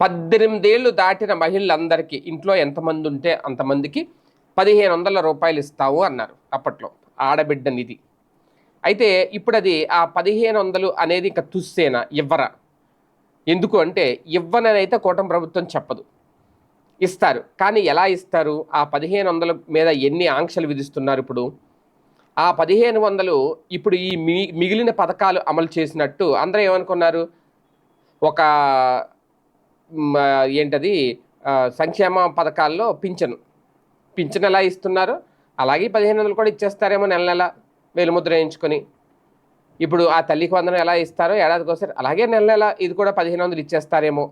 పద్దెనిమిదేళ్ళు దాటిన మహిళలందరికీ ఇంట్లో ఎంతమంది ఉంటే అంతమందికి పదిహేను వందల రూపాయలు ఇస్తావు అన్నారు అప్పట్లో ఆడబిడ్డ నిధి. అయితే ఇప్పుడు అది ఆ పదిహేను వందలు అనేది ఇంకా తుస్సేనా? ఇవ్వరా? ఎందుకు అంటే ఇవ్వననైతే కూటమి ప్రభుత్వం చెప్పదు. ఇస్తారు. కానీ ఎలా ఇస్తారు? ఆ పదిహేను వందల మీద ఎన్ని ఆంక్షలు విధిస్తున్నారు ఇప్పుడు? ఆ పదిహేను వందలు ఇప్పుడు ఈ మిగిలిన పథకాలు అమలు చేసినట్టు అందరూ ఏమనుకున్నారు? ఒక ఏంటది? సంక్షేమ పథకాల్లో పింఛను. పింఛను ఎలా ఇస్తున్నారు? అలాగే పదిహేను వందలు కూడా ఇచ్చేస్తారేమో నెల నెల వేలుముద్ర వేయించుకొని. ఇప్పుడు ఆ తల్లికి వందనం ఎలా ఇస్తారో ఏడాదికి ఒకసారి అలాగే నెల నెల ఇది కూడా పదిహేను వందలు ఇచ్చేస్తారేమో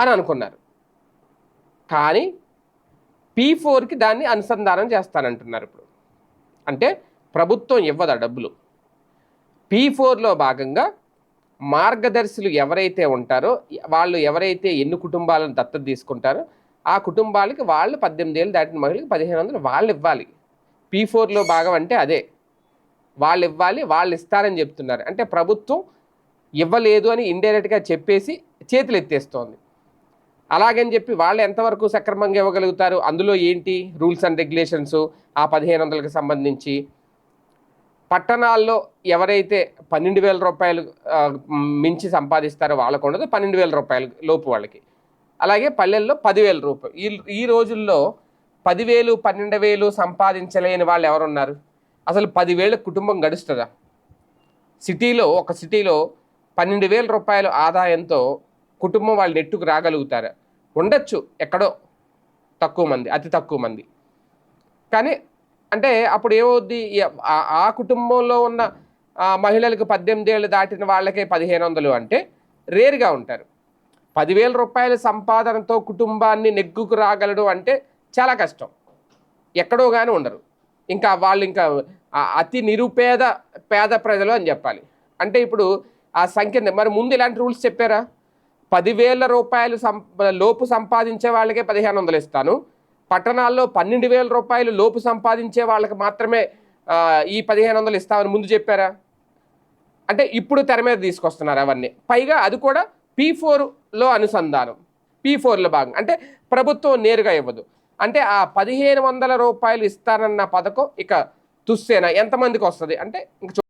అని అనుకున్నారు. కానీ పీ ఫోర్కి దాన్ని అనుసంధానం చేస్తానంటున్నారు ఇప్పుడు. అంటే ప్రభుత్వం ఇవ్వదా డబ్బులు. పీ ఫోర్లో భాగంగా మార్గదర్శులు ఎవరైతే ఉంటారో వాళ్ళు ఎవరైతే ఎన్ని కుటుంబాలను దత్తత తీసుకుంటారో ఆ కుటుంబాలకి వాళ్ళు పద్దెనిమిది ఏళ్ళు దాటిన మహిళలకు పదిహేను వందలు వాళ్ళు ఇవ్వాలి. పీ ఫోర్లో భాగం అంటే అదే. వాళ్ళు ఇవ్వాలి వాళ్ళు ఇస్తారని చెప్తున్నారు. అంటే ప్రభుత్వం ఇవ్వలేదు అని ఇండైరెక్ట్గా చెప్పేసి చేతులు ఎత్తేస్తోంది. అలాగని చెప్పి వాళ్ళు ఎంతవరకు సక్రమంగా ఇవ్వగలుగుతారు? అందులో ఏంటి? రూల్స్ అండ్ రెగ్యులేషన్స్ ఆ పదిహేను వందలకు సంబంధించి పట్టణాల్లో ఎవరైతే పన్నెండు వేల రూపాయలు మించి సంపాదిస్తారో వాళ్ళకు ఉండదు పన్నెండు వేల రూపాయలు లోపు వాళ్ళకి. అలాగే పల్లెల్లో పదివేల రూపాయలు. ఈ ఈ రోజుల్లో పదివేలు పన్నెండు వేలు సంపాదించలేని వాళ్ళు ఎవరున్నారు? అసలు పదివేల కుటుంబం గడుస్తుందా? సిటీలో ఒక సిటీలో పన్నెండు వేల రూపాయల ఆదాయంతో కుటుంబం వాళ్ళు నెట్టుకు రాగలుగుతారు. ఉండొచ్చు ఎక్కడో తక్కువ మంది అతి తక్కువ మంది. కానీ అంటే అప్పుడు ఏమవుద్ది ఆ- కుటుంబంలో ఉన్న మహిళలకు పద్దెనిమిది ఏళ్ళు దాటిన వాళ్ళకే పదిహేను వందలు అంటే రేరుగా ఉంటారు. పదివేల రూపాయల సంపాదనతో కుటుంబాన్ని నెగ్గుకు రాగలడు అంటే చాలా కష్టం. ఎక్కడో కానీ ఉండరు. ఇంకా వాళ్ళు ఇంకా అతి నిరుపేద పేద ప్రజలు అని చెప్పాలి. అంటే ఇప్పుడు ఆ సంఖ్య మరి ముందు ఇలాంటి రూల్స్ చెప్పారా? పదివేల రూపాయలు సం లోపు సంపాదించే వాళ్ళకే పదిహేను వందలు ఇస్తాను. పట్టణాల్లో పన్నెండు వేల రూపాయలు లోపు సంపాదించే వాళ్ళకి మాత్రమే ఈ పదిహేను వందలు ఇస్తామని ముందు చెప్పారా? అంటే ఇప్పుడు తెర మీద తీసుకొస్తున్నారు అవన్నీ. పైగా అది కూడా పీ ఫోర్లో అనుసంధానం. పీ ఫోర్లో భాగం. అంటే ప్రభుత్వం నేరుగా ఇవ్వదు. అంటే ఆ పదిహేను వందల రూపాయలు ఇస్తానన్న పథకం ఇక తుస్సేనా? ఎంతమందికి వస్తుంది? అంటే ఇంక చూ-